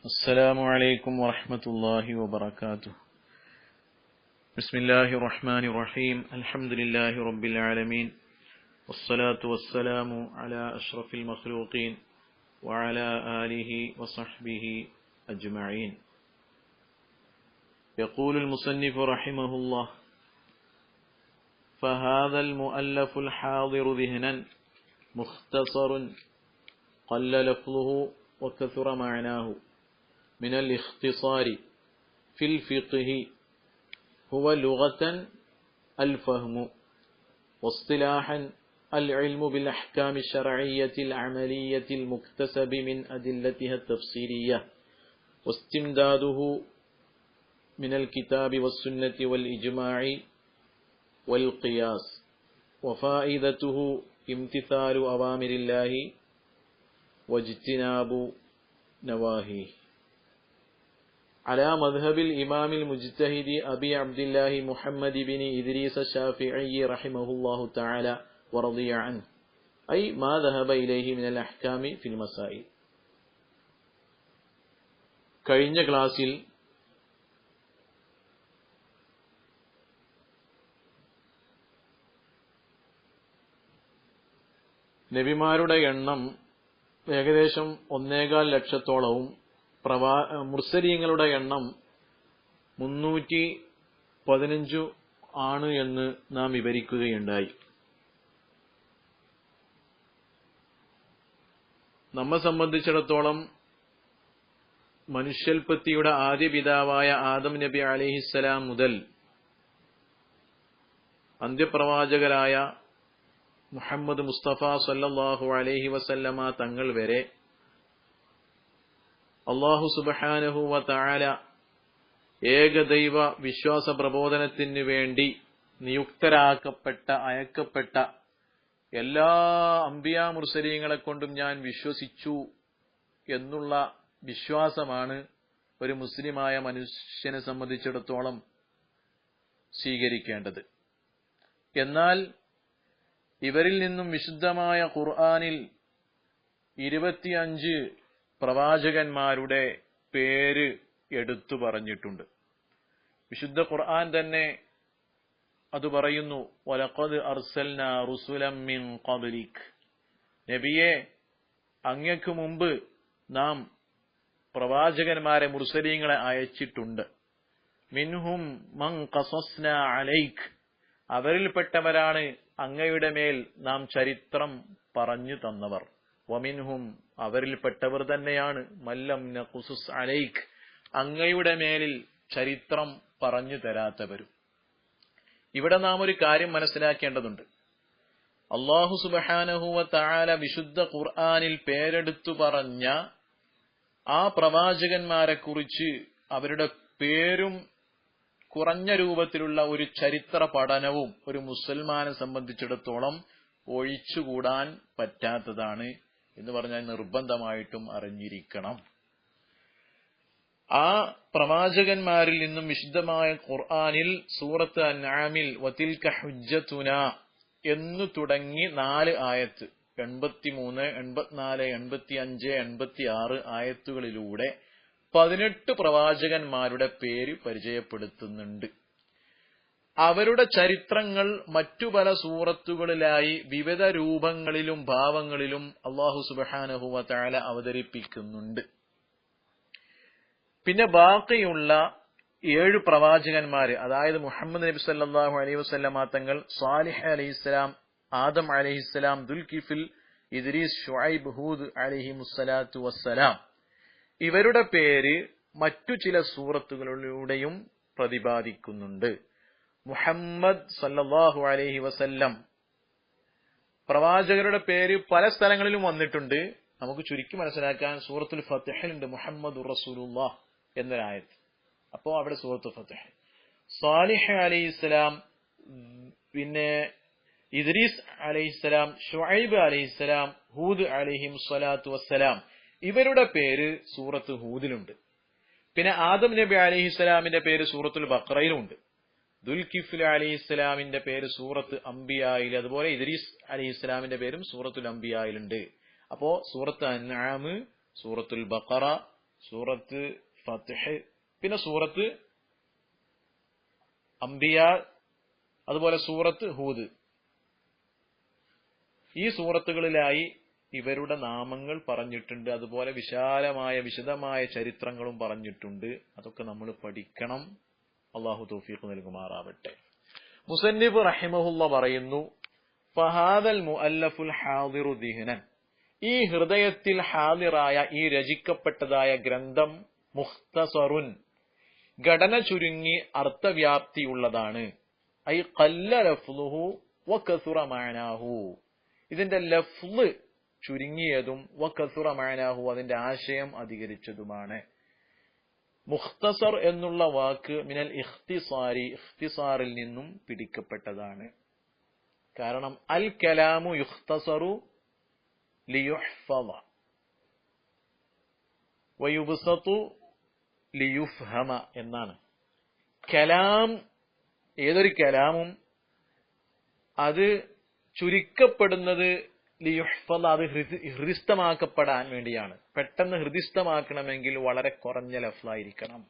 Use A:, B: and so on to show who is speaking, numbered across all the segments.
A: السلام عليكم ورحمة الله وبركاته. بسم الله الرحمن الرحيم. الحمد لله رب العالمين. والصلاة والسلام على أشرف المخلوقين وعلى آله وصحبه أجمعين. يقول المصنف رحمه الله فهذا المؤلف الحاضر ذهنا مختصر قل لفظه وكثر معناه. من الاختصار في الفقه هو لغة الفهم واصطلاحا العلم بالأحكام الشرعية العملية المكتسب من أدلتها التفسيرية واستمداده من الكتاب والسنة والإجماع والقياس وفائدته امتثال أوامر الله واجتناب نواهيه. على مذهب الإمام المجتهد أبي عبد الله محمد بن إدريس الشافعي رحمه الله تعالى ورضي عنه أي ما ذهب إليه من الأحكام في المسائل കഴിഞ്ഞ ക്ലാസ്സിൽ നബിമാരുടെ എണ്ണം ഏകദേശം ഒന്നേകാൽ ലക്ഷത്തോളവും പ്രവാ മുർസരീങ്ങളുടെ എണ്ണം മുന്നൂറ്റി പതിനഞ്ചു ആണ് എന്ന് നാം വിവരിക്കുകയുണ്ടായി. നമ്മെ സംബന്ധിച്ചിടത്തോളം മനുഷ്യൽപത്തിയുടെ ആദ്യ പിതാവായ ആദം നബി അലിഹിസ്സലാം മുതൽ അന്ത്യപ്രവാചകരായ മുഹമ്മദ് മുസ്തഫ സല്ലാഹു അലഹി വസല്ലമ തങ്ങൾ വരെ അള്ളാഹു സുബഹാനഹു താര ഏകദൈവ വിശ്വാസ പ്രബോധനത്തിന് വേണ്ടി നിയുക്തരാക്കപ്പെട്ട അയക്കപ്പെട്ട എല്ലാ അമ്പിയാ മുർസലീങ്ങളെ കൊണ്ടും ഞാൻ വിശ്വസിച്ചു എന്നുള്ള വിശ്വാസമാണ് ഒരു മുസ്ലിമായ മനുഷ്യനെ സംബന്ധിച്ചിടത്തോളം സ്വീകരിക്കേണ്ടത്. എന്നാൽ ഇവരിൽ നിന്നും വിശുദ്ധമായ ഖുർആാനിൽ ഇരുപത്തിയഞ്ച് പ്രവാചകന്മാരുടെ പേര് എടുത്തു പറഞ്ഞിട്ടുണ്ട്. വിശുദ്ധ ഖുർആൻ തന്നെ അത് പറയുന്നു വലഖദ് അർസൽന റുസുലം മിൻ നബിയെ അങ്ങക്ക് മുമ്പ് നാം പ്രവാചകന്മാരെ മുർസലീങ്ങളെ അയച്ചിട്ടുണ്ട്. മിൻഹും മൻ ഖസസ്ന അലൈക്. അവരിൽപ്പെട്ടവരാണ് അങ്ങയുടെ മേൽ നാം ചരിത്രം പറഞ്ഞു തന്നവർ. വമിൻഹും അവരിൽപ്പെട്ടവർ തന്നെയാണ്. മല്ലം നഖുസുസ് അലൈഖ് അങ്ങയുടെ മേലിൽ ചരിത്രം പറഞ്ഞു തരാത്തവരും. ഇവിടെ നാം ഒരു കാര്യം മനസ്സിലാക്കേണ്ടതുണ്ട്. അള്ളാഹു സുബഹാനഹുവ താല വിശുദ്ധ ഖുർആാനിൽ പേരെടുത്തു പറഞ്ഞ ആ പ്രവാചകന്മാരെ കുറിച്ച് അവരുടെ പേരും കുറഞ്ഞ രൂപത്തിലുള്ള ഒരു ചരിത്ര പഠനവും ഒരു മുസൽമാനെ സംബന്ധിച്ചിടത്തോളം ഒഴിച്ചുകൂടാൻ പറ്റാത്തതാണ് എന്ന് പറഞ്ഞാൽ നിർബന്ധമായിട്ടും അറിഞ്ഞിരിക്കണം. ആ പ്രവാചകന്മാരിൽ നിന്നും വിശുദ്ധമായ ഖുർആാനിൽ സൂറത്ത് അൻആമിൽ വതിൽക കഹുജുന എന്നു തുടങ്ങി നാല് ആയത്ത് എൺപത്തിമൂന്ന് എൺപത്തിനാല് എൺപത്തി അഞ്ച് എൺപത്തി ആറ് ആയത്തുകളിലൂടെ പതിനെട്ട് പ്രവാചകന്മാരുടെ പേര് പരിചയപ്പെടുത്തുന്നുണ്ട്. അവരുടെ ചരിത്രങ്ങൾ മറ്റു പല സൂറത്തുകളിലായി വിവിധ രൂപങ്ങളിലും ഭാവങ്ങളിലും അള്ളാഹു സുബഹാനഹുവ താല അവതരിപ്പിക്കുന്നുണ്ട്. പിന്നെ ബാക്കിയുള്ള ഏഴ് പ്രവാചകന്മാര് അതായത് മുഹമ്മദ് നബി സല്ലാഹു അലൈഹി വസ്ലാം തങ്ങൾ സാലിഹ് അലൈഹിസ്സലാം ആദം അലഹിസ്സലാം ദുൽകിഫിൽ ഇദ്രീസ് ഷുഐബ് ഹൂദ് അലഹി മുസ്സലാത്തു വസ്സലാം. ഇവരുടെ പേര് മറ്റു ചില സൂറത്തുകളിലൂടെയും പ്രതിപാദിക്കുന്നുണ്ട്. മുഹമ്മദ് സല്ലാഹു അലഹി വസല്ലം. പ്രവാചകരുടെ പേര് പല സ്ഥലങ്ങളിലും വന്നിട്ടുണ്ട്. നമുക്ക് ചുരുക്കി മനസ്സിലാക്കാൻ സൂറത്തുൽ ഫത്തിഹിലുണ്ട് മുഹമ്മദ് റസൂലുല്ലാ എന്നൊരായത് അപ്പോ അവിടെ സൂറത്ത് ഫത്തിഹ്. സാലിഹ് അലൈഹിസ്സലാം പിന്നെ ഇദ്രീസ് അലൈഹിസ്സലാം ഷുഐബ് അലൈഹിസ്സലാം ഹൂദ് അലൈഹിം സ്വലാത്തു വസ്സലാം ഇവരുടെ പേര് സൂറത്ത് ഹൂദിലുണ്ട്. പിന്നെ ആദം നബി അലഹിസ്സലാമിന്റെ പേര് സൂറത്തുൽ ബക്രയിലുണ്ട് ദുൽകിഫുൽ ഇസ്ലാമിന്റെ പേര് സൂറത്ത് അംബിയായിൽ അതുപോലെ ഇദ്രീസ് അലി ഇസ്ലാമിന്റെ പേരും സൂറത്തുൽ അംബിയായിലുണ്ട്. അപ്പോ സൂറത്ത് അൻആമ് സൂറത്തുൽ ബക്കറ സൂറത്ത് ഫത്ഹ് പിന്നെ സൂറത്ത് അംബിയ അതുപോലെ സൂറത്ത് ഹൂദ്. ഈ സൂറത്തുകളിലായി ഇവരുടെ നാമങ്ങൾ പറഞ്ഞിട്ടുണ്ട് അതുപോലെ വിശാലമായ വിശദമായ ചരിത്രങ്ങളും പറഞ്ഞിട്ടുണ്ട്. അതൊക്കെ നമ്മൾ പഠിക്കണം. അള്ളാഹു തൗഫീഖ് നൽകുമാറാവട്ടെ. മുസന്നിഫ് റഹിമഹുല്ല പറയുന്നു ഫഹാദൽ മുഅല്ലഫുൽ ഹാദിറു ദിഹ്നൻ. ഈ ഹൃദയത്തിൽ ഹാദിറായ ഈ രചിക്കപ്പെട്ടതായ ഗ്രന്ഥം മുഖ്തസറുൻ. ഘടന ചുരുങ്ങി അർത്ഥവ്യാപ്തിയുള്ളതാണ് ഐ കല്ല ലഫ്ലുഹു വകസുറ മാനാഹു. ഇതിന്റെ ലഫ്ല് ചുരുങ്ങിയതും വകസുറ മാനാഹു അതിന്റെ ആശയം അധികരിച്ചതുമാണ്. മുഖ്തസർ എന്നുള്ള വാക്ക് മിനൽ ഇഖ്തിസാരി ഇഖ്തിസാറിൽ നിന്നും പിടിക്കപ്പെട്ടതാണ്. കാരണം അൽ കലാമു യുഖ്തസറു ലിയുഹ്ഫദ. വയുബ്സതു ലിയുഫ്ഹമ എന്നാണ്. കലാം ഏതൊരു കലാമും അത് ചുരുക്കപ്പെടുന്നത് ലിയുഹ്ഫള അത് ഹൃദി- ഹൃദിസ്ഥമാക്കപ്പെടാൻ വേണ്ടിയാണ്. പെട്ടെന്ന് ഹൃദിസ്ഥമാക്കണമെങ്കിൽ വളരെ കുറഞ്ഞ ലഫ്ലായിരിക്കണം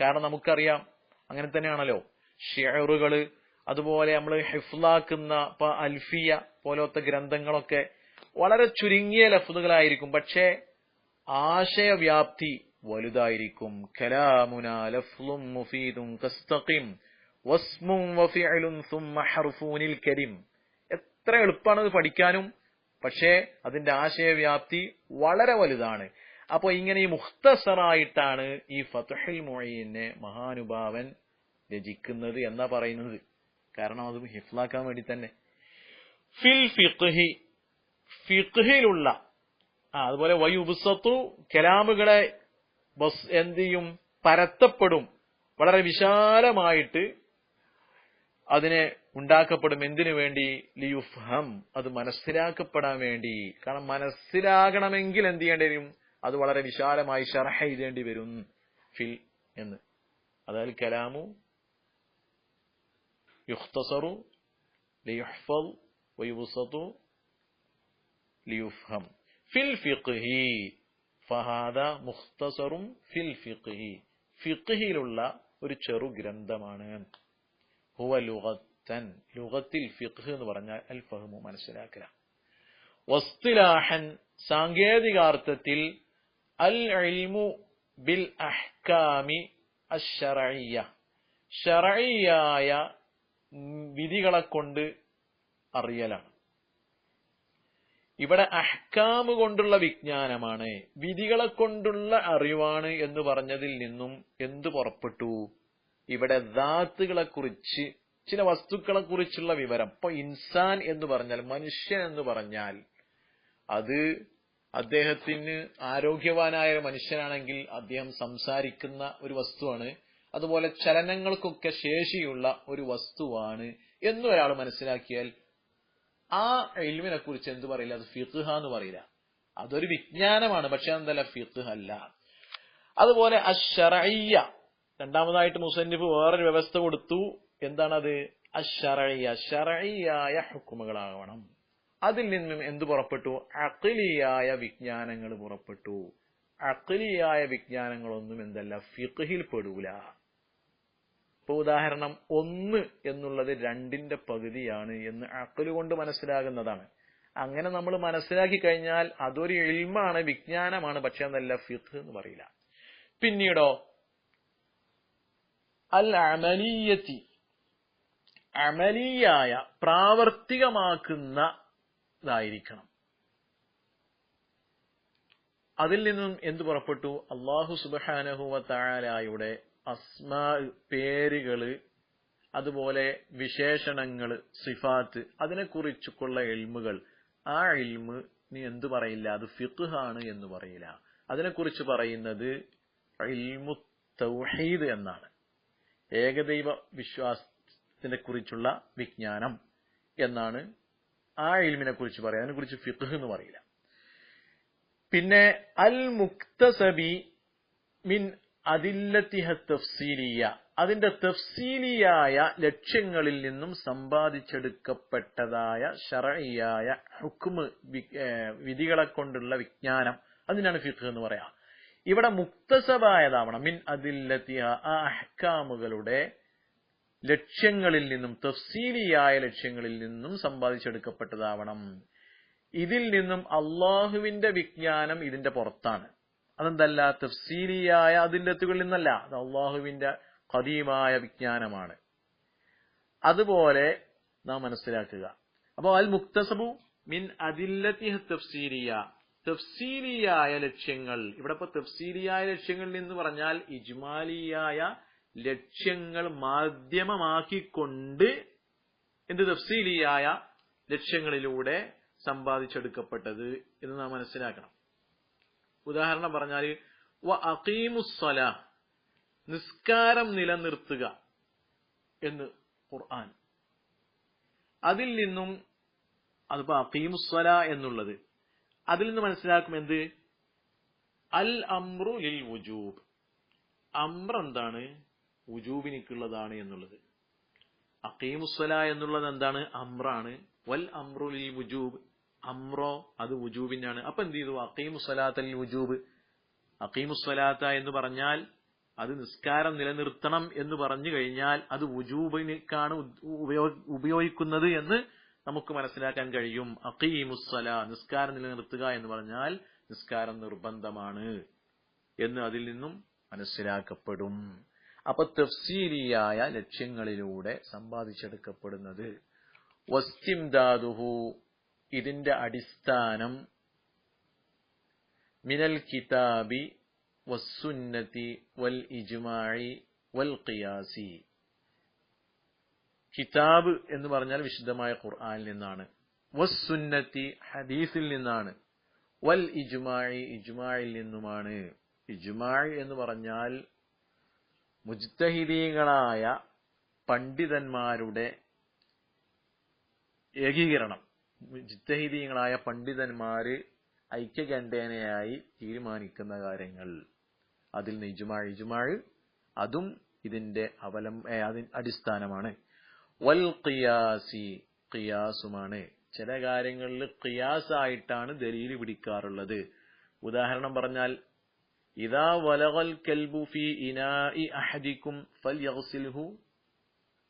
A: കാരണം നമുക്കറിയാം അങ്ങനെ തന്നെയാണല്ലോ. ഷെയറുകൾ അതുപോലെ നമ്മൾ ഹിഫ്ലാക്കുന്ന ഇപ്പൊ അൽഫിയ പോലത്തെ ഗ്രന്ഥങ്ങളൊക്കെ വളരെ ചുരുങ്ങിയ ലഫ്ലുകളായിരിക്കും പക്ഷേ ആശയവ്യാപ്തി വലുതായിരിക്കും. കലാമുന ലഫ്ലും മുഫീദും കസ്തഖിം വസ്മും വഫിഅലും സുമ്മ ഹർഫൂനിൽ കരീം. എത്ര എളുപ്പമാണ് പഠിക്കാനും പക്ഷേ അതിന്റെ ആശയവ്യാപ്തി വളരെ വലുതാണ്. അപ്പോൾ ഇങ്ങനെ ഈ മുഖ്തസറായിട്ടാണ് ഈ ഫതുഹുൽ മൊഴീനെ മഹാനുഭാവൻ രചിക്കുന്നത് എന്നാ പറയുന്നത്. കാരണം അത് ഹിഫ്ലാക്കാൻ വേണ്ടി തന്നെ. ഫിൽ ഫിഖ്ഹി ഫിഖ്ഹിലുള്ള ആ അതുപോലെ വൈ വയുബുസത്തു കലാമുകളെ ബസ് എന്ത് ചെയ്യും? പരത്തപ്പെടും. വളരെ വിശാലമായിട്ട് അതിനെ ഉണ്ടാക്കപ്പെടും എന്തിനു വേണ്ടി? ലിയുഫം അത് മനസ്സിലാക്കപ്പെടാൻ വേണ്ടി. കാരണം മനസ്സിലാകണമെങ്കിൽ എന്ത് ചെയ്യേണ്ടി വരും? അത് വളരെ വിശാലമായി ഷർഹ ചെയ്തേണ്ടി വരും. ഫിൽ എന്ന്. അതായത് കലാമു യുഖ്തസറു ലിയുഹ്ഫൽ ലിയുഫ്ഹം. ഫിൽ ഫിഖ്ഹി. ഫഹാദ മുഖ്തസറും ഫിൽ ഫിഖ്ഹി. ഫിഖ്ഹിയിലുള്ള ഒരു ചെറു ഗ്രന്ഥമാണ്. ഹുവ ലുഗത്തൻ ലുഗത്തിൽ ഫിഖ് എന്ന് പറഞ്ഞാൽ അൽ ഫഹ്മു മനസ്സിലാക്കല. വസ്തിലാഹൻ സാങ്കേതികാർത്ഥത്തിൽ അൽ ഇൽമു ബിൽ അഹ്കാമി അശ്ശറയ്യ ഷറയ്യായ വിധികളെ കൊണ്ട് അറിയലാണ്. ഇവിടെ അഹ്കാമ് കൊണ്ടുള്ള വിജ്ഞാനമാണ്. വിധികളെ കൊണ്ടുള്ള അറിവാണ് എന്ന് പറഞ്ഞതിൽ നിന്നും എന്തു പുറപ്പെട്ടു? ഇവിടെ ദാത്തുകളെ കുറിച്ച് ചില വസ്തുക്കളെ കുറിച്ചുള്ള വിവരം. ഇപ്പൊ ഇൻസാൻ എന്ന് പറഞ്ഞാൽ മനുഷ്യൻ എന്ന് പറഞ്ഞാൽ അത് അദ്ദേഹത്തിന് ആരോഗ്യവാനായ മനുഷ്യനാണെങ്കിൽ അദ്ദേഹം സംസാരിക്കുന്ന ഒരു വസ്തുവാണ്. അതുപോലെ ചലനങ്ങൾക്കൊക്കെ ശേഷിയുള്ള ഒരു വസ്തുവാണ് എന്ന് ഒരാൾ മനസ്സിലാക്കിയാൽ ആ ഇൽമിനെ കുറിച്ച് എന്ത് പറയില്ല? അത് ഫിഖ്ഹ എന്ന് പറയില്ല. അതൊരു വിജ്ഞാനമാണ് പക്ഷെ എന്തല്ല ഫിഖ് അല്ല. അതുപോലെ അഷറയ്യ രണ്ടാമതായിട്ട് മുസന്നിഫ് വേറൊരു വ്യവസ്ഥ കൊടുത്തു. എന്താണത്? അഷറയ്യ ഷറയ്യായ ഹുക്കുമകളാവണം അതിൽ നിന്നും എന്തു പുറപ്പെട്ടു? അഖിലിയായ വിജ്ഞാനങ്ങൾ പുറപ്പെട്ടു. അഖിലിയായ വിജ്ഞാനങ്ങളൊന്നും എന്തല്ല ഫിഖിൽ പെടൂല. ഇപ്പൊ ഉദാഹരണം ഒന്ന് എന്നുള്ളത് രണ്ടിന്റെ പകുതിയാണ് എന്ന് അക്കൽ കൊണ്ട് മനസ്സിലാകുന്നതാണ്. അങ്ങനെ നമ്മൾ മനസ്സിലാക്കി കഴിഞ്ഞാൽ അതൊരു എൽമാണ് വിജ്ഞാനമാണ് പക്ഷെ അതല്ല ഫിഖ് എന്ന് പറയില്ല. പിന്നീടോ അൽ അമലീയത്തി അമലിയായ പ്രാവർത്തികമാക്കുന്നതായിരിക്കണം അതിൽ നിന്നും എന്ത് പുറപ്പെട്ടു? അള്ളാഹു തായാലായുടെ അസ്മാ പേരുകൾ അതുപോലെ വിശേഷണങ്ങൾ സിഫാത്ത് അതിനെക്കുറിച്ചുള്ള എൽമുകൾ. ആ എൽമ് നീ എന്തു പറയില്ല? അത് ഫിഖാണ് എന്ന് പറയില്ല. അതിനെക്കുറിച്ച് പറയുന്നത് തൗഹീദ് എന്നാണ്. ഏകദൈവ വിശ്വാസത്തിനെ കുറിച്ചുള്ള വിജ്ഞാനം എന്നാണ് ആ ഇൽമിനെ കുറിച്ച് പറയുക അതിനെ കുറിച്ച് ഫിഖ് എന്ന് പറയില്ല. പിന്നെ അൽ മുക്തസബി മിൻ അതില്ലത്തിഹ തഫ്സീലിയ. അതിന്റെ തഫ്സീലിയായ ലക്ഷ്യങ്ങളിൽ നിന്നും സമ്പാദിച്ചെടുക്കപ്പെട്ടതായ ഷറയായ ഹുക്കുമ് വിധികളെ കൊണ്ടുള്ള വിജ്ഞാനം അതിനാണ് ഫിഖ് എന്ന് പറയാം. ഇവിടെ മുക്തസബായതാവണം മിൻ അതില്ലത്തിയ ആ അഹ്കാമുകളുടെ ലക്ഷ്യങ്ങളിൽ നിന്നും തഫ്സീലിയായ ലക്ഷ്യങ്ങളിൽ നിന്നും സമ്പാദിച്ചെടുക്കപ്പെട്ടതാവണം. ഇതിൽ നിന്നും അള്ളാഹുവിന്റെ വിജ്ഞാനം ഇതിന്റെ പുറത്താണ്. അതെന്തല്ല? തഫ്സീലിയായ അതില്ലത്തുകളിൽ നിന്നല്ല. അത് അള്ളാഹുവിന്റെ കദീമായ വിജ്ഞാനമാണ്. അതുപോലെ നാം മനസ്സിലാക്കുക. അപ്പോൾ അൽ മുക്തസബു മിൻ അതില്ലത്തിഹ തഫ്സീലിയ. തഫ്സീലിയായ ലക്ഷ്യങ്ങൾ. ഇവിടെ ഇപ്പൊ തഫ്സീലിയായ ലക്ഷ്യങ്ങൾ എന്ന് പറഞ്ഞാൽ ഇജ്മാലിയായ ലക്ഷ്യങ്ങൾ മാധ്യമമാക്കിക്കൊണ്ട് എന്ത് തഫ്സീലിയായ ലക്ഷ്യങ്ങളിലൂടെ സമ്പാദിച്ചെടുക്കപ്പെട്ടത് എന്ന് നാം മനസ്സിലാക്കണം. ഉദാഹരണം പറഞ്ഞാൽ വ നിസ്കാരം നിലനിർത്തുക എന്ന് ഖുർആൻ. അതിൽ നിന്നും അതിപ്പോ അഖീമുസ്സല എന്നുള്ളത് അതിൽ നിന്ന് മനസ്സിലാക്കും എന്ത്? അൽ അമ്രു ലിൽ വുജൂബ്. അമ്ര എന്താണ്? വുജൂബിനിക്കുള്ളതാണ് എന്നുള്ളത്. അക്കീമുസ്വല എന്നുള്ളത് എന്താണ്? അമ്രാണ്. വൽ അമ്രു ലിൽ വുജൂബ്. അമ്രോ അത് വുജൂബിനാണ്. അപ്പൊ എന്ത് ചെയ്തു? അഖീമുസ്സലാത്ത ലിൽ വുജൂബ്. അക്കീമുസ്വലാത്ത എന്ന് പറഞ്ഞാൽ അത് നിസ്കാരം നിലനിർത്തണം എന്ന് പറഞ്ഞു കഴിഞ്ഞാൽ അത് വുജൂബിനേക്കാണ് ഉപയോഗിക്കുന്നത് എന്ന് നമുക്ക് മനസ്സിലാക്കാൻ കഴിയും. അഖീമുസ്സല നിസ്കാരം നിലനിർത്തുക എന്ന് പറഞ്ഞാൽ നിസ്കാരം നിർബന്ധമാണ് എന്ന് അതിൽ നിന്നും മനസ്സിലാക്കപ്പെടും. അപ്പൊ തഫ്സീലിയായ ലക്ഷ്യങ്ങളിലൂടെ സമ്പാദിച്ചെടുക്കപ്പെടുന്നത്. വസ്തിംദാദുഹു ഇതിന്റെ അടിസ്ഥാനം മിനൽ കിതാബി വസ്സുന്നതി വൽ ഇജുമാഴി വൽ ഖിയാസി. കിതാബ് എന്ന് പറഞ്ഞാൽ വിശുദ്ധമായ ഖുർആനിൽ നിന്നാണ്. വസ്സുന്നത്തി ഹദീസിൽ നിന്നാണ്. വൽ ഇജുമായി ഇജുമായിൽ നിന്നുമാണ്. ഇജുമായി എന്ന് പറഞ്ഞാൽ മുജ്തഹിദീങ്ങളായ പണ്ഡിതന്മാരുടെ ഏകീകരണം. മുജ്തഹിദീങ്ങളായ പണ്ഡിതന്മാര് ഐക്യകണ്ഠേനയായി തീരുമാനിക്കുന്ന കാര്യങ്ങൾ. അതിൽ നിന്ന് ഇജുമാഴ് ഇജുമാഴ് അതും ഇതിന്റെ അവലം അടിസ്ഥാനമാണ്. വൽ ഖിയാസി ഖിയാസുമാണ്. ചില കാര്യങ്ങളിൽ ഖിയാസായിട്ടാണ് ദലീൽ പിടിക്കാറുള്ളത്. ഉദാഹരണം പറഞ്ഞാൽ ഇതാ വലകൽ കെൽബു ഫി ഇനാഇ അഹദിക്കും ഫൽയഗ്സിൽഹു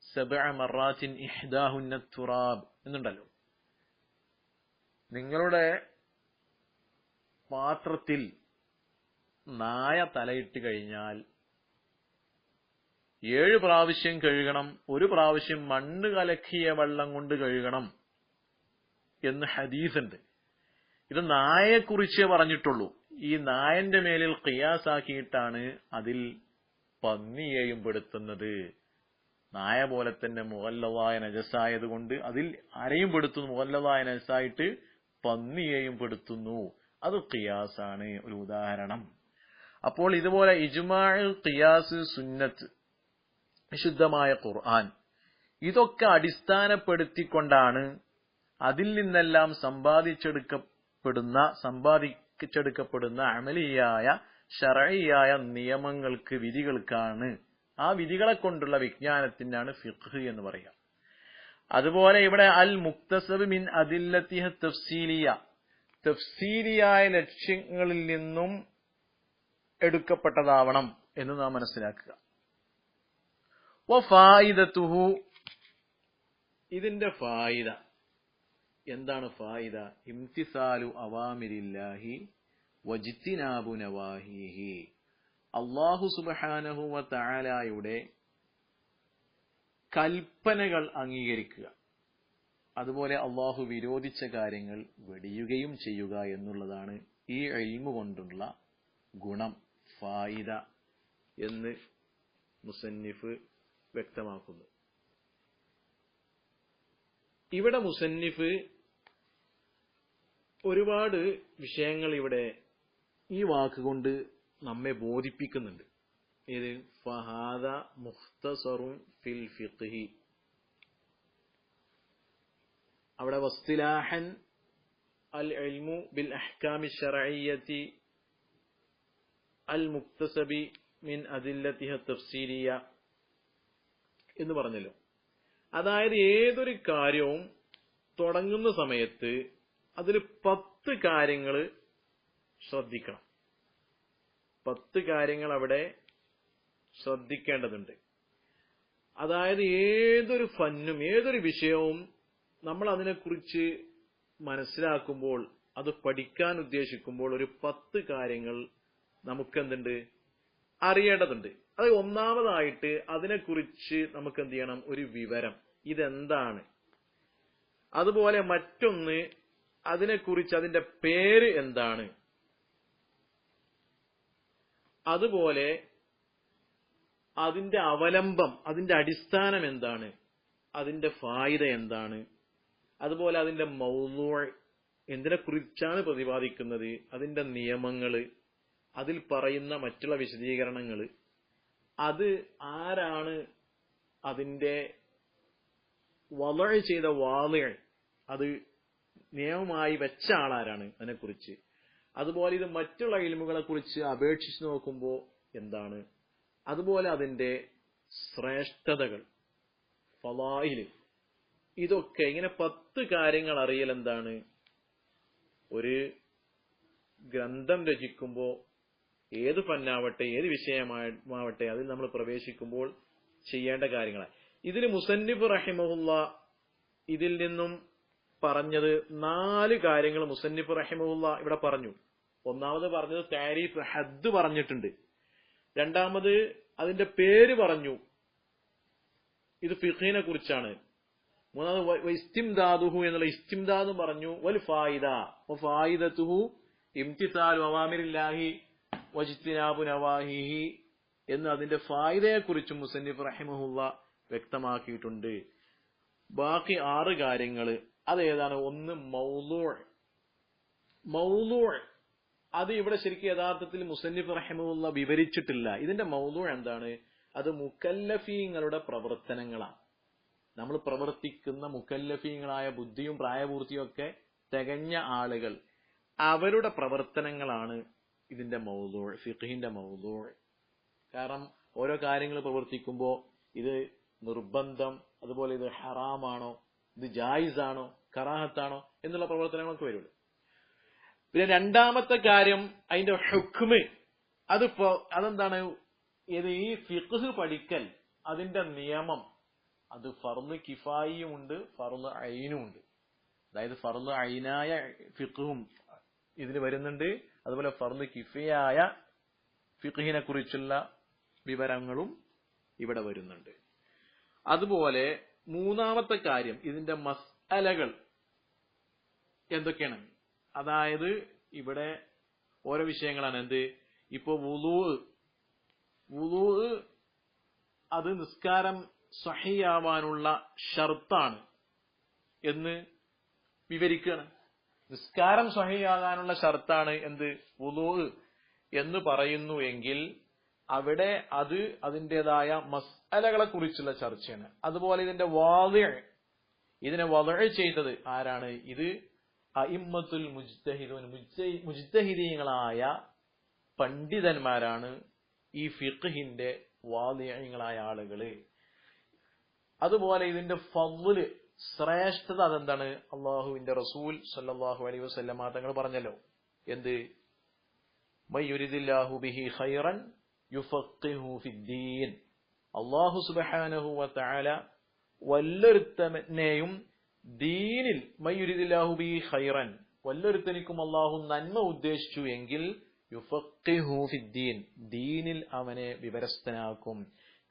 A: സബ്അ മറാത്തിൻ ഇഹ്ദാഹുന്ന തുറാബ് എന്നുണ്ടല്ലോ. നിങ്ങളുടെ പാത്രത്തിൽ നായ തലയിട്ട് കഴിഞ്ഞാൽ ഏഴ് പ്രാവശ്യം കഴുകണം ഒരു പ്രാവശ്യം മണ്ണ് കലക്കിയ വെള്ളം കൊണ്ട് കഴുകണം എന്ന് ഹദീസുണ്ട്. ഇത് നായെക്കുറിച്ച് പറഞ്ഞിട്ടുള്ളൂ. ഈ നായന്റെ മേലിൽ ക്രിയാസാക്കിയിട്ടാണ് അതിൽ പന്നിയെയും പെടുത്തുന്നത്. നായ പോലെ തന്നെ മുഗല്ലവായ നജസായത് കൊണ്ട് അതിൽ ആരെയും പെടുത്തുന്നു? മുഗല്ലവായ നജസായിട്ട് പന്നിയെയും പെടുത്തുന്നു. അത് ഖിയാസാണ് ഒരു ഉദാഹരണം. അപ്പോൾ ഇതുപോലെ ഇജ്മാൽ ഖിയാസ് സുന്നത്ത് വിശുദ്ധമായ ഖുർആൻ. ഇതൊക്കെ അടിസ്ഥാനപ്പെടുത്തിക്കൊണ്ടാണ് അതിൽ നിന്നെല്ലാം സമ്പാദിച്ചെടുക്കപ്പെടുന്ന സമ്പാദിച്ചെടുക്കപ്പെടുന്ന അമലിയായ ഷറയായ നിയമങ്ങൾക്ക് വിധികൾക്കാണ്. ആ വിധികളെ കൊണ്ടുള്ള വിജ്ഞാനത്തിനാണ് ഫിഖ് എന്ന് പറയുക. അതുപോലെ ഇവിടെ അൽ മുക്തസബ് മിൻ അതില്ലത്തിഹ തഫ്സീലിയ. തഫ്സീലിയായ ലക്ഷ്യങ്ങളിൽ നിന്നും എടുക്കപ്പെട്ടതാവണം എന്ന് നാം മനസ്സിലാക്കുക. ഫായിദത്തുഹു ഇതിന്റെ ഫായിദ. എന്താണ് ഫായിദ? ഇംതിസാലു അവാമിരില്ലാഹി വജിത്തിനാബു നവാഹിഹി. അള്ളാഹു സുബഹാനഹുവ താലായുടെ കൽപ്പനകൾ അംഗീകരിക്കുക. അതുപോലെ അള്ളാഹു വിരോധിച്ച കാര്യങ്ങൾ വെടിയുകയും ചെയ്യുക എന്നുള്ളതാണ് ഈ എൽമു കൊണ്ടുള്ള ഗുണം ഫായിദ എന്ന് മുസന്നിഫ് വ്യക്തമാക്കുന്നു. ഇവിടെ മുസന്നിഫ് ഒരുപാട് വിഷയങ്ങൾ ഇവിടെ ഈ വാക്കുകൊണ്ട് നമ്മെ ബോധിപ്പിക്കുന്നുണ്ട്. ഇത് ഫഹാദ മുഖ്തസറും ഫിൽ ഫിഖ്ഹി. അവിടെ വസ്തിലാഹൻ അൽ ഇൽമു ബിൽ അഹ്കാമി ഷറയ്യത്തി അൽ മുക്തസബി മിൻ അതില്ലത്തിഹ തഫ്സീലിയ എന്ന് പറഞ്ഞല്ലോ. അതായത് ഏതൊരു കാര്യവും തുടങ്ങുന്ന സമയത്ത് അതിൽ പത്ത് കാര്യങ്ങൾ ശ്രദ്ധിക്കണം. പത്ത് കാര്യങ്ങൾ അവിടെ ശ്രദ്ധിക്കേണ്ടതുണ്ട്. അതായത് ഏതൊരു ഫന്നും ഏതൊരു വിഷയവും നമ്മൾ അതിനെക്കുറിച്ച് മനസ്സിലാക്കുമ്പോൾ അത് പഠിക്കാൻ ഉദ്ദേശിക്കുമ്പോൾ ഒരു പത്ത് കാര്യങ്ങൾ നമുക്കെന്തുണ്ട്? അറിയേണ്ടതുണ്ട്. അത് ഒന്നാമതായിട്ട് അതിനെക്കുറിച്ച് നമുക്ക് എന്ത് ചെയ്യണം ഒരു വിവരം. ഇതെന്താണ്? അതുപോലെ മറ്റൊന്ന് അതിനെക്കുറിച്ച് അതിന്റെ പേര് എന്താണ്? അതുപോലെ അതിന്റെ അവലംബം അതിന്റെ അടിസ്ഥാനം എന്താണ്? അതിന്റെ ഫായിദ എന്താണ്? അതുപോലെ അതിന്റെ മൗലൂർ എന്തിനെ കുറിച്ചാണ് പ്രതിപാദിക്കുന്നത്? അതിന്റെ നിയമങ്ങൾ അതിൽ പറയുന്ന മറ്റുള്ള വിശദീകരണങ്ങൾ. അത് ആരാണ് അതിന്റെ വള ചെയ്ത വാളുകൾ? അത് നിയമമായി വെച്ച ആളാരാണ് അതിനെക്കുറിച്ച്? അതുപോലെ ഇത് മറ്റുള്ള ഇൽമുകളെ കുറിച്ച് അപേക്ഷിച്ച് നോക്കുമ്പോൾ എന്താണ്? അതുപോലെ അതിന്റെ ശ്രേഷ്ഠതകൾ ഫലായിൽ ഇതൊക്കെ ഇങ്ങനെ പത്ത് കാര്യങ്ങൾ അറിയൽ എന്താണ്? ഒരു ഗ്രന്ഥം രചിക്കുമ്പോൾ ഏത് ഫന്നാവട്ടെ ഏത് വിഷയമാവട്ടെ അതിൽ നമ്മൾ പ്രവേശിക്കുമ്പോൾ ചെയ്യേണ്ട കാര്യങ്ങളാണ് ഇതിൽ മുസന്നിഫ് റഹിമഹുല്ല ഇതിൽ നിന്നും പറഞ്ഞത് നാല് കാര്യങ്ങൾ മുസന്നിഫ് റഹിമഹുല്ല ഇവിടെ പറഞ്ഞു. ഒന്നാമത് പറഞ്ഞത് താരീഫ് ഹദ് പറഞ്ഞിട്ടുണ്ട്. രണ്ടാമത് അതിന്റെ പേര് പറഞ്ഞു. ഇത് ഫിഖീനെ കുറിച്ചാണ്. മൂന്നാമത് ഇസ്തിംദാദുഹു എന്നുള്ള ഇസ്തിംദാദ് പറഞ്ഞു. വൽ ഫായിദ. ഫായിദത്തുഹു ഇംതിസാൽ അവാമിരില്ലാഹി വജിത്തിനാബു നവാഹിഹി എന്ന് അതിന്റെ ഫായിദയെ കുറിച്ചും മുസന്നിഫ് റഹിമഹുല്ല വ്യക്തമാക്കിയിട്ടുണ്ട്. ബാക്കി ആറ് കാര്യങ്ങൾ അതേതാണ്? ഒന്ന് മൗലൂർ മൗലൂർ അത് ഇവിടെ ശരിക്കും യഥാർത്ഥത്തിൽ മുസന്നിഫ് റഹിമുള്ള വിവരിച്ചിട്ടില്ല. ഇതിന്റെ മൗലൂർ എന്താണ്? അത് മുക്കല്ലഫീങ്ങളുടെ പ്രവർത്തനങ്ങളാണ്. നമ്മൾ പ്രവർത്തിക്കുന്ന മുക്കല്ലഫീങ്ങളായ ബുദ്ധിയും പ്രായപൂർത്തിയും ഒക്കെ തികഞ്ഞ ആളുകൾ. അവരുടെ പ്രവർത്തനങ്ങളാണ് ഇതിന്റെ മൗലൂർ ഫിഖിന്റെ മൗലൂർ കാരണം ഓരോ കാര്യങ്ങൾ പ്രവർത്തിക്കുമ്പോൾ ഇത് നിർബന്ധം അതുപോലെ ഇത് ഹറാമാണോ ഇത് ജായിസ് ആണോ കറാഹത്താണോ എന്നുള്ള പ്രവർത്തനങ്ങളൊക്കെ വരുള്ളൂ. പിന്നെ രണ്ടാമത്തെ കാര്യം അതിന്റെ ഹുക്മ്. അത് അതെന്താണ്? ഇത് ഈ ഫിഖ് പഠിക്കൽ അതിന്റെ നിയമം. അത് ഫർൾ കിഫായിയും ഉണ്ട് ഫർൾ അയിനും ഉണ്ട്. അതായത് ഫർൾ അയിനായ ഫിഖും ഇതിൽ വരുന്നുണ്ട്. അതുപോലെ ഫർദ് കിഫയായ ഫിഖിനെ കുറിച്ചുള്ള വിവരങ്ങളും ഇവിടെ വരുന്നുണ്ട്. അതുപോലെ മൂന്നാമത്തെ കാര്യം ഇതിന്റെ മസ്അലകൾ എന്തൊക്കെയാണ്? അതായത് ഇവിടെ ഓരോ വിഷയങ്ങളാണ്. എന്ത്? ഇപ്പൊ വുളൂ വുളൂ അത് നിസ്കാരം സഹിയാവാനുള്ള ഷർത്താണ് എന്ന് വിവരിക്കുകയാണ് നിസ്കാരം സഹിയാകാനുള്ള ഷർത്താണ് എന്ത്? വുളു എന്ന് പറയുന്നു എങ്കിൽ അവിടെ അത് അതിന്റെതായ മസലകളെ കുറിച്ചുള്ള ചർച്ചയാണ്. അതുപോലെ ഇതിന്റെ വാതിഴ ഇതിനെ വധഴ ചെയ്തത് ആരാണ്? ഇത് അയിമ്മത്തുൽ മുജ്തഹിദുൻ. മുജ്തഹിദീങ്ങളായ പണ്ഡിതന്മാരാണ് ഈ ഫിഖിന്റെ വാദിയങ്ങളായ ആളുകൾ. അതുപോലെ ഇതിന്റെ ഫضൽ ശ്രേഷ്ഠത അതെന്താണ്? അള്ളാഹുവിന്റെ റസൂൽ സല്ലാഹു അലൈ വസല്ലമ തങ്ങൾ പറഞ്ഞല്ലോ. എന്ത്? മയ്യുരിദില്ലാഹു ബിഹി ഖൈറൻ യുഫഖിഹു ഫിദ്ദീൻ. അള്ളാഹു സുബ്ഹാനഹു വതആല വല്ലൊരുത്തനെയും ദീനിൽ മയ്യുരിദില്ലാഹു ബിഹി ഖൈറൻ വല്ലൊരുത്തനിക്കും അള്ളാഹു നന്മ ഉദ്ദേശിച്ചു എങ്കിൽ യുഫഖിഹു ഫിദ്ദീൻ. ദീനിൽ അവനെ വിവരസ്ഥനാക്കും.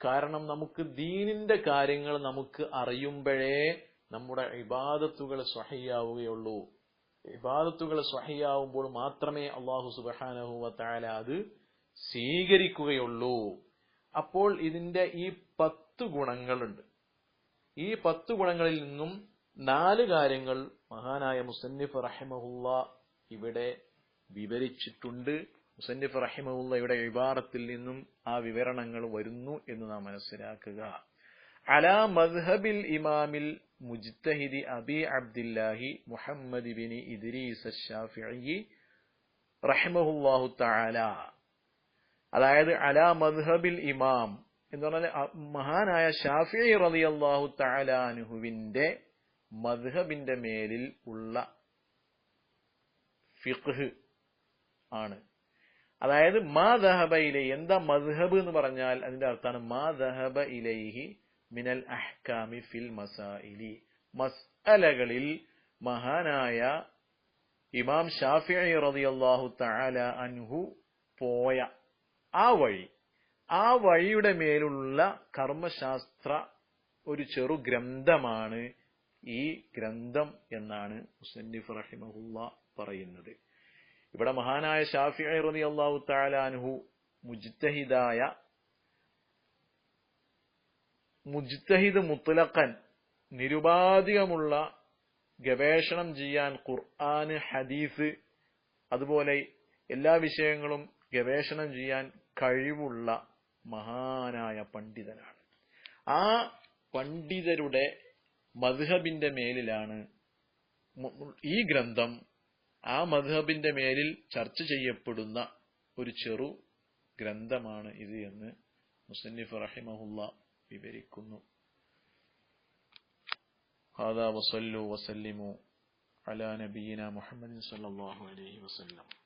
A: കാരണം നമുക്ക് ദീനിന്റെ കാര്യങ്ങൾ നമുക്ക് അറിയുമ്പോഴേ നമ്മുടെ ഇബാദത്തുകൾ സ്വഹയ്യാവുകയുള്ളൂ ഇബാദത്തുകൾ സ്വഹയ്യാവുമ്പോൾ മാത്രമേ അള്ളാഹു സുബഹാനഹു വാല അത് സ്വീകരിക്കുകയുള്ളൂ. അപ്പോൾ ഇതിന്റെ ഈ പത്ത് ഗുണങ്ങളുണ്ട്. ഈ പത്ത് ഗുണങ്ങളിൽ നിന്നും നാല് കാര്യങ്ങൾ മഹാനായ മുസന്നിഫ് റഹിമഹുല്ല ഇവിടെ വിവരിച്ചിട്ടുണ്ട്. മുസന്നിഫ് റഹിമഹുല്ല ഇവിടെ വിവാറത്തിൽ നിന്നും ആ വിവരണങ്ങൾ വരുന്നു എന്ന് നാം മനസ്സിലാക്കുക. അലാ മസ്ഹബിൽ ഇമാമിൽ മുജ്തഹിദി Abi Abdillahi Muhammad bin Idris رحمه റഹിമഹുല്ലാഹു തആല. അതായത് അലാ മദ്ഹബിൽ ഇമാം എന്ന് പറഞ്ഞാൽ മഹാനായ ഷാഫിഈ റളിയല്ലാഹു തആല അൻഹുവിന്റെ മദ്ഹബിന്റെ മേലിൽ ഉള്ള ഫിഖ് ആണ്. അതായത് മാ ദഹബ ഇലൈ എന്താ മദ്ഹബ് എന്ന് പറഞ്ഞാൽ അതിന്റെ അർത്ഥമാണ് മാ ദഹബ ഇലൈഹി മിനൽ അഹ്കാമി ഫിൽ മസാഇലി മസ്അലകളിൽ മഹാനായ ഇമാം ഷാഫിഇ റളിയല്ലാഹു തആല അൻഹു പോയ ആ വഴി ആ വഴിയുടെ മേലുള്ള കർമ്മശാസ്ത്ര ഒരു ചെറു ഗ്രന്ഥമാണ് ഈ ഗ്രന്ഥം എന്നാണ് മുസന്നിഫ് റഹിമഹുല്ല പറയുന്നത്. ഇവിടെ മഹാനായ ഷാഫിഇ റളിയല്ലാഹു തആല അൻഹു മുജ്തഹിദായ മുജ്തഹിദ് മുത്തലക്കൻ നിരുപാധികമുള്ള ഗവേഷണം ചെയ്യാൻ ഖുർആന് ഹദീസ് അതുപോലെ എല്ലാ വിഷയങ്ങളും ഗവേഷണം ചെയ്യാൻ കഴിവുള്ള മഹാനായ പണ്ഡിതനാണ്. ആ പണ്ഡിതരുടെ മധുഹബിന്റെ മേലിലാണ് ഈ ഗ്രന്ഥം ആ മധുഹബിന്റെ മേലിൽ ചർച്ച ചെയ്യപ്പെടുന്ന ഒരു ചെറു ഗ്രന്ഥമാണ് ഇത് എന്ന് മുസന്നിഫ് റഹിമഹുല്ല വിവരിക്കുന്നു. ഹാദാ വസല്ലു വസല്ലിമു അലാ നബീന മുഹമ്മദ് സല്ലാഹു അലൈഹി വസല്ലം.